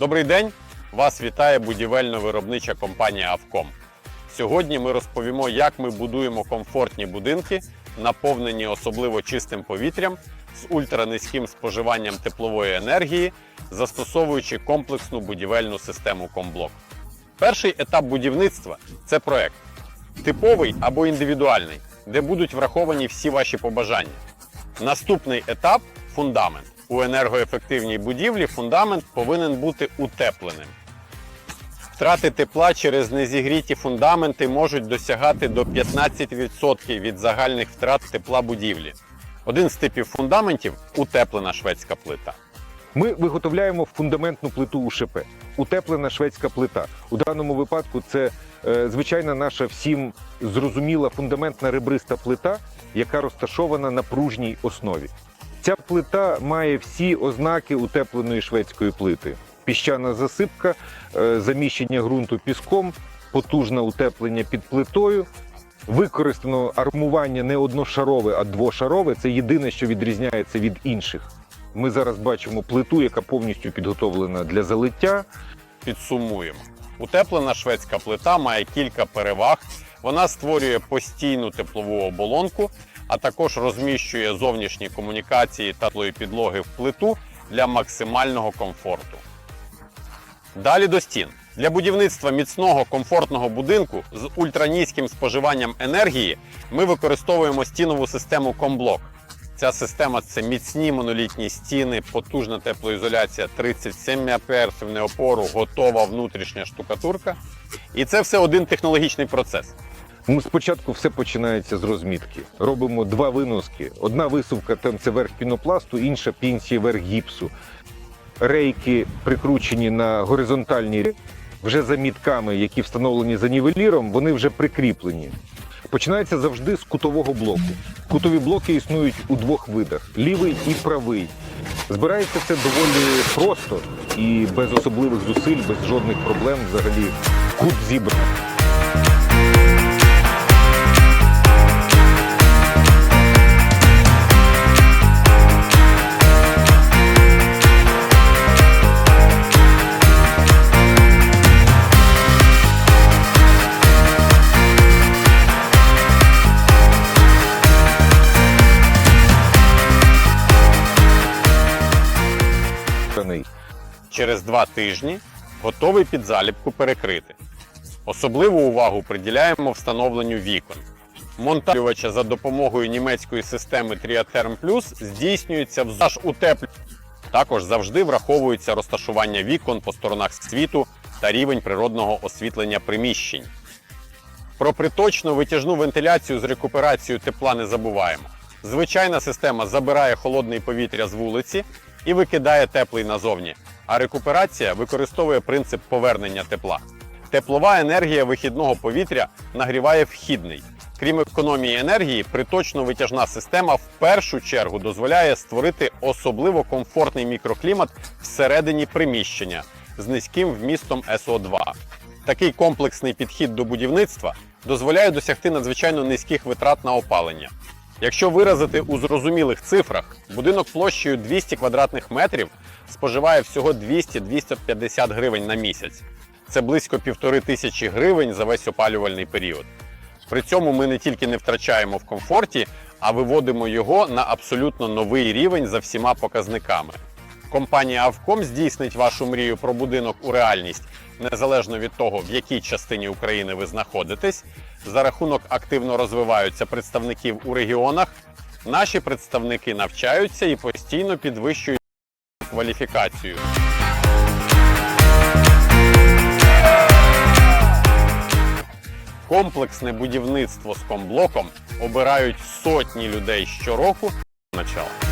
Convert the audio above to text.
Добрий день! Вас вітає будівельно-виробнича компанія Авком. Сьогодні ми розповімо, як ми будуємо комфортні будинки, наповнені особливо чистим повітрям з ультранизьким споживанням теплової енергії, застосовуючи комплексну будівельну систему Комблок. Перший етап будівництва це проект. Типовий або індивідуальний, де будуть враховані всі ваші побажання. Наступний етап фундамент. У енергоефективній будівлі фундамент повинен бути утепленим. Втрати тепла через незігріті фундаменти можуть досягати до 15% від загальних втрат тепла будівлі. Один з типів фундаментів утеплена шведська плита. Ми виготовляємо фундаментну плиту УШП, утеплена шведська плита. У даному випадку це е, звичайна наша всім зрозуміла фундаментна ребриста плита, яка розташована на пружній основі. Ця плита має всі ознаки утепленої шведської плити: піщана засипка, е, заміщення ґрунту піском, потужне утеплення під плитою. Використано армування не одношарове, а двошарове. Це єдине, що відрізняється від інших. Ми зараз бачимо плиту, яка повністю підготовлена для залиття. Підсумуємо. Утеплена шведська плита має кілька переваг. Вона створює постійну теплову оболонку, а також розміщує зовнішні комунікації та підлоги в плиту для максимального комфорту. Далі до стін. Для будівництва міцного комфортного будинку з ультранізьким споживанням енергії ми використовуємо стінову систему Комблок. Ця система це міцні монолітні стіни, потужна теплоізоляція 37 мА опору, готова внутрішня штукатурка. І це все один технологічний процес. Ну, спочатку все починається з розмітки. Робимо два виноски. Одна висувка там це верх пінопласту, інша пінсія верх гіпсу. Рейки прикручені на горизонтальні вже за мітками, які встановлені за нівеліром, вони вже прикріплені. Починається завжди з кутового блоку. Кутові блоки існують у двох видах: лівий і правий. Збирається це доволі просто і без особливих зусиль, без жодних проблем. Взагалі кут зібраний. Через два тижні готовий під заліпку перекрити. Особливу увагу приділяємо встановленню вікон. Монтажувача за допомогою німецької системи Triatherm Plus здійснюється вздовж утеплю. Також завжди враховується розташування вікон по сторонах світу та рівень природного освітлення приміщень. Про приточну витяжну вентиляцію з рекуперацією тепла не забуваємо. Звичайна система забирає холодне повітря з вулиці і викидає теплий назовні, а рекуперація використовує принцип повернення тепла. Теплова енергія вихідного повітря нагріває вхідний. Крім економії енергії, приточно-витяжна система в першу чергу дозволяє створити особливо комфортний мікроклімат всередині приміщення з низьким вмістом СО2. Такий комплексний підхід до будівництва дозволяє досягти надзвичайно низьких витрат на опалення. Якщо виразити у зрозумілих цифрах, будинок площею 200 квадратних метрів споживає всього 200-250 гривень на місяць. Це близько півтори тисячі гривень за весь опалювальний період. При цьому ми не тільки не втрачаємо в комфорті, а виводимо його на абсолютно новий рівень за всіма показниками. Компанія Авком здійснить вашу мрію про будинок у реальність незалежно від того, в якій частині України ви знаходитесь. За рахунок активно розвиваються представників у регіонах. Наші представники навчаються і постійно підвищують кваліфікацію. Комплексне будівництво з комблоком обирають сотні людей щороку. Начало.